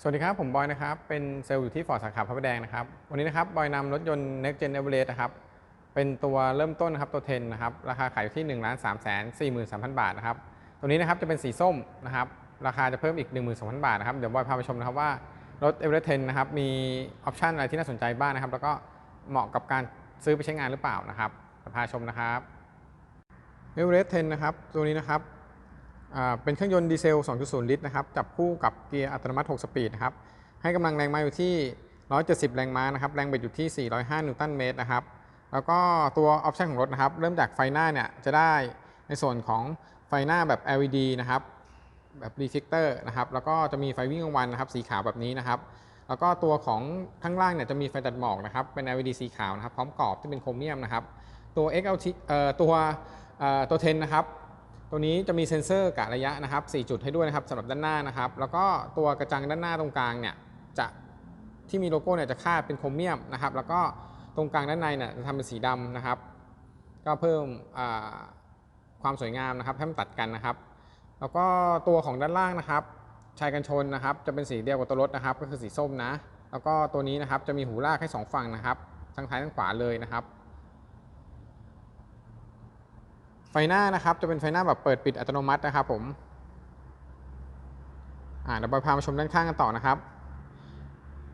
สวัสดีครับ ผมบอยนะครับ เป็นเซลล์อยู่ที่ฟอร์ดสาขาพระประแดงนะครับ วันนี้นะครับ บอยนำรถยนต์ Next Gen Everest นะครับ เป็นตัวเริ่มต้นนะครับ ตัว 10 นะครับ ราคาขายอยู่ที่ 1 3 4 3 0 0 0 บาทนะครับ ตัวนี้นะครับจะเป็นสีส้มนะครับ ราคาจะเพิ่มอีก 12,000 บาทนะครับ เดี๋ยวบอยพาไปชมนะครับว่ารถ Everest 10 นะครับ มีออปชันอะไรที่น่าสนใจบ้างนะครับ แล้วก็เหมาะกับการซื้อไปใช้งานหรือเปล่านะครับพาชมนะครับ Everest 10 นะครับ ตัวนี้นะครับ เป็นเครื่องยนต์ดีเซล 2.0 ลิตรนะครับ จับคู่กับเกียร์อัตโนมัติ 6 สปีดนะครับ ให้กำลังแรงม้าอยู่ที่ 170 แรงม้านะครับ แรงบิดอยู่ที่ 405 นิวตันเมตรนะครับ แล้วก็ตัวออปชันของรถนะครับ เริ่มจากไฟหน้าเนี่ยจะได้ในส่วนของไฟหน้าแบบ LED นะครับ แบบรีเฟกเตอร์นะครับ แล้วก็จะมีไฟวิ่งกลางวันนะครับ สีขาวแบบนี้นะครับ แล้วก็ตัวของข้างล่างเนี่ยจะมีไฟตัดหมอกนะครับ เป็น LED สีขาวนะครับ พร้อมกรอบที่เป็นโครเมียมนะครับ ตัว XLT เอ่อตัวเอ่อตัว10นะครับ ตัวนี้จะมีเซ็นเซอร์กะระยะนะครับ 4 จุดให้ด้วยนะครับสำหรับด้านหน้านะครับ แล้วก็ตัวกระจังด้านหน้าตรงกลางเนี่ยจะที่มีโลโก้เนี่ยจะคาดเป็นโครเมียมนะครับ แล้วก็ตรงกลางด้านในเนี่ยจะทำเป็นสีดำนะครับ ก็เพิ่มความสวยงามนะครับให้มันตัดกันนะครับ แล้วก็ตัวของด้านล่างนะครับชายกันชนนะครับ จะเป็นสีเดียวกับตัวรถนะครับ ก็คือสีส้มนะ แล้วก็ตัวนี้นะครับจะมีหูลากให้สองฝั่งนะครับ ทั้งซ้ายทั้งขวาเลยนะครับ ไฟหน้านะครับจะเป็นไฟหน้าแบบเปิดปิดอัตโนมัตินะครับผมอ่าเดี๋ยวไปพามาชมด้านข้างกันต่อนะครับ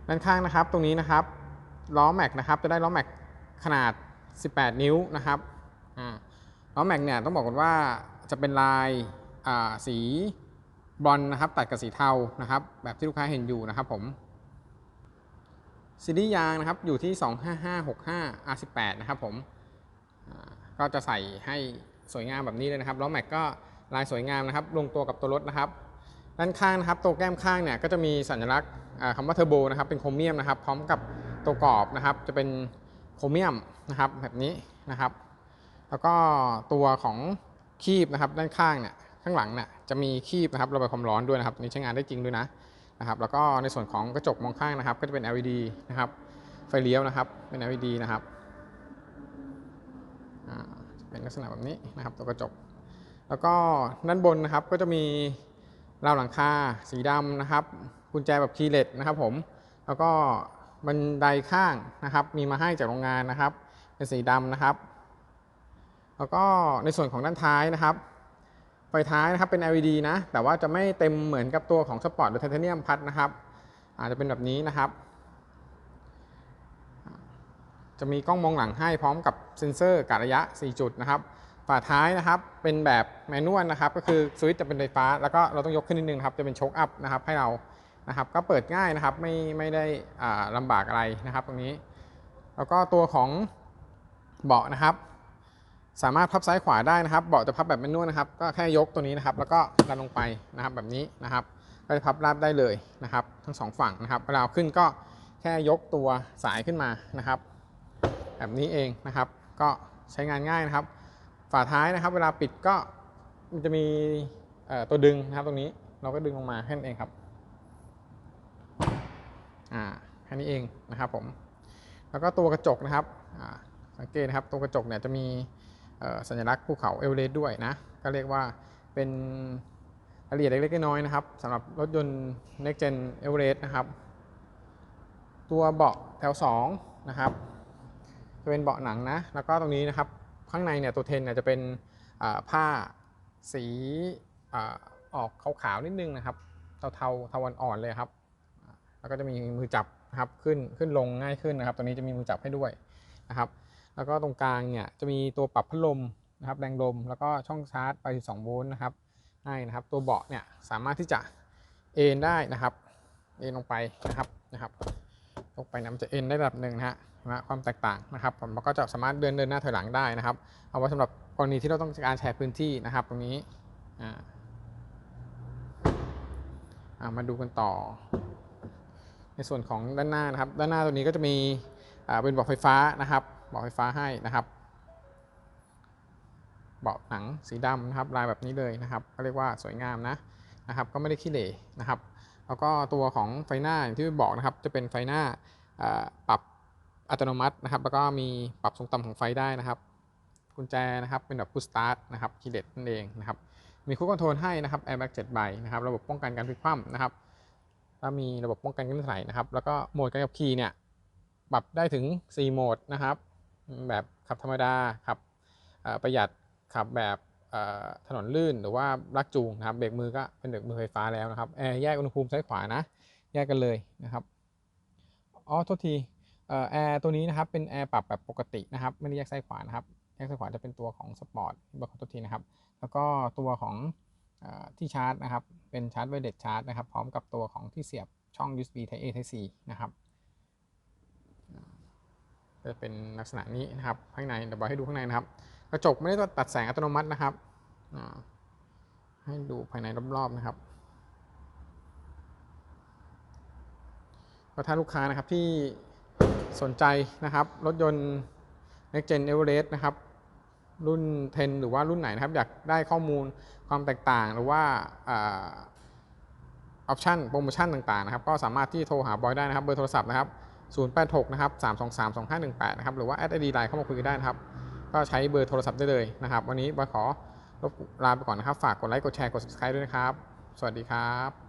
ด้านข้างนะครับตรงนี้นะครับล้อแม็กนะครับจะได้ล้อแม็กขนาด 18 นิ้วนะครับอ่าล้อแม็กเนี่ยต้องบอกกันว่าจะเป็นลายอ่าสีบอนซ์นะครับตัดกับสีเทานะครับ แบบที่ลูกค้าเห็นอยู่นะครับผมซีรีส์ยางนะครับอยู่ที่ 25565 R18 นะครับผมอ่าก็จะใส่ให้ สวยงามแบบนี้เลยนะครับล้อแม็กก็ลายสวยงามนะครับลงตัวกับตัวรถนะครับ ด้านข้างนะครับตัวแก้มข้างเนี่ยก็จะมีสัญลักษณ์อ่าคำว่าเทอร์โบนะครับเป็นโครเมียมนะครับ พร้อมกับตัวกรอบนะครับ จะเป็นโครเมียมนะครับแบบนี้นะครับ แล้วก็ตัวของคีบนะครับด้านข้างเนี่ยข้างหลังเนี่ยจะมีคีบนะครับระบายความร้อนด้วยนะครับอันนี้ใช้งานได้จริงด้วยนะนะครับ แล้วก็ในส่วนของกระจกมองข้างนะครับ ก็จะเป็น LED นะครับไฟเลี้ยวนะครับเป็น LED นะครับอ่า เป็นลักษณะแบบนี้นะครับตัวกระจก แล้วก็ด้านบนนะครับก็จะมีราวหลังคาสีดำนะครับกุญแจแบบคีย์เลสนะครับผมแล้วก็บันไดข้างนะครับมีมาให้จากโรงงานนะครับ เป็นสีดำนะครับ แล้วก็ในส่วนของด้านท้ายนะครับไฟท้ายนะครับเป็น LED นะแต่ว่าจะไม่เต็มเหมือนกับตัวของสปอร์ตหรือไทเทเนียมพัดนะครับ อาจจะเป็นแบบนี้นะครับ จะมีกล้องมองหลังให้พร้อมกับเซ็นเซอร์กะระยะ 4 จุดนะครับ ฝาท้ายนะครับเป็นแบบแมนนวลนะครับ ก็คือสวิตช์จะเป็นไฟฟ้า แล้วก็เราต้องยกขึ้นนิดนึงครับจะเป็นโชคอัพนะครับให้เรานะครับ ก็เปิดง่ายนะครับไม่ไม่ได้อ่าลำบากอะไรนะครับ ตรงนี้ แล้วก็ตัวของเบาะนะครับ สามารถพับซ้ายขวาได้นะครับ เบาะจะพับแบบแมนนวลนะครับ ก็แค่ยกตัวนี้นะครับ แล้วก็ดันลงไปนะครับแบบนี้นะครับก็จะพับราบได้เลยนะครับ ทั้งสองฝั่งนะครับเวลาขึ้นก็แค่ยกตัวสายขึ้นมานะครับ แบบนี้เองนะครับ ก็ใช้งานง่ายนะครับ ฝาท้ายนะครับ เวลาปิดก็มันจะมีตัวดึงนะครับตรงนี้เราก็ดึงลงมาแค่นั้นเองครับอ่าแค่นี้เองนะครับผมแล้วก็ตัวกระจกนะครับอ่าสังเกตนะครับตัวกระจกเนี่ยจะมีสัญลักษณ์ภูเขาเอเวอเรสต์ด้วยนะก็เรียกว่าเป็นรายละเอียดเล็กๆน้อยๆนะครับสำหรับรถยนต์ Next Gen Everest นะครับ ตัวเบาะแถว2นะครับ จะเป็นเบาะหนังนะ แล้วก็ตรงนี้นะครับ ข้างในเนี่ยตัวเทนเนี่ยจะเป็นผ้าสีออกขาวๆนิดนึงนะครับ เทาๆเทาอ่อนๆเลยครับ แล้วก็จะมีมือจับนะครับ ขึ้นขึ้นลงง่ายขึ้นนะครับตัวนี้จะมีมือจับให้ด้วยนะครับ แล้วก็ตรงกลางเนี่ยจะมีตัวปรับพัดลมนะครับ แรงลม แล้วก็ช่องชาร์จไป12โวลต์นะครับให้นะครับ ตัวเบาะเนี่ยสามารถที่จะเอนได้นะครับ เอนลงไปนะครับนะครับ ลงไปนะมันจะเอ็นได้ระดับหนึ่งนะฮะนไหมความแตกต่างนะครับผมแล้วก็จะสามารถเดินเดินหน้าถอยหลังได้นะครับ เอาไว้สำหรับกรณีที่เราต้องการแชร์พื้นที่นะครับ ตรงนี้าอ่ามาดูกันต่อ ในส่วนของด้านหน้านะครับ ด้านหน้าตัวนี้ก็จะมีอ่าเป็นเบาะไฟฟ้านะครับเบาะไฟฟ้าให้นะครับเบาะหนังสีดำนะครับลายแบบนี้เลยนะครับ ก็เรียกว่าสวยงามนะนะครับ ก็ไม่ได้ขี้เหร่นะครับ แล้วก็ตัวของไฟหน้าอย่างที่บอกนะครับจะเป็นไฟหน้าปรับอัตโนมัตินะครับ แล้วก็มีปรับทรงต่ำของไฟได้นะครับ กุญแจนะครับเป็นแบบ push start นะครับคีเลสนั่นเองนะครับ มีคู c คอนโทรลให้นะครับ airbag 7ใบนะครับ ระบบป้องกันการพลิกคว่ำนะครับถ้ามีระบบป้องกันการลื่นถลายนะครับ แล้วก็โหมดการขับขี่เนี่ยปรับได้ถึง 4 โหมดนะครับ แบบขับธรรมดาขับประหยัดขับแบบ ถนนลื่นหรือว่าลักจูงนะครับเบรกมือก็เป็นเบรกมือไฟฟ้าแล้วนะครับแอร์แยกอุณหภูมิซ้ายขวานะ แยกกันเลยนะครับอ๋อโทษทีแอร์ตัวนี้นะครับเป็นแอร์ปรับแบบปกตินะครับไม่ได้แยกซ้ายขวานะครับแยกซ้ายขวาจะเป็นตัวของสปอร์ตบอกขอโทษทีนะครับ แล้วก็ตัวของอที่ชาร์จนะครับ เป็นชาร์จไวเลสชาร์จนะครับ พร้อมกับตัวของที่เสียบช่อง USB Type A Type C นะครับจะเป็นลักษณะนี้นะครับ ข้างในเดี๋ยวบอกให้ดูข้างในนะครับ ระจกไม่ได้ตัดแสงอัตโนมัตินะครับ ให้ดูภายในรอบๆนะครับก็ถ้าลูกค้านะครับที่สนใจนะครับรถยนต์ Next Gen Everest นะครับรุ่น 10 หรือว่ารุ่นไหนนะครับ อยากได้ข้อมูลความแตกต่างหรือว่าออปชั่นโปรโมชั่นต่างๆนะครับ ก็สามารถที่โทรหาบอยได้นะครับ เบอร์โทรศัพท์นะครับ 086 นะครับ 323 2518 นะครับ หรือว่าแอดไอดีไลน์เข้ามาคุยกันได้นะครับ ก็ใช้เบอร์โทรศัพท์ได้เลยนะครับ วันนี้บอยขอลาไปก่อนนะครับ ฝากกดไลค์ กดแชร์ กด subscribe ด้วยนะครับ สวัสดีครับ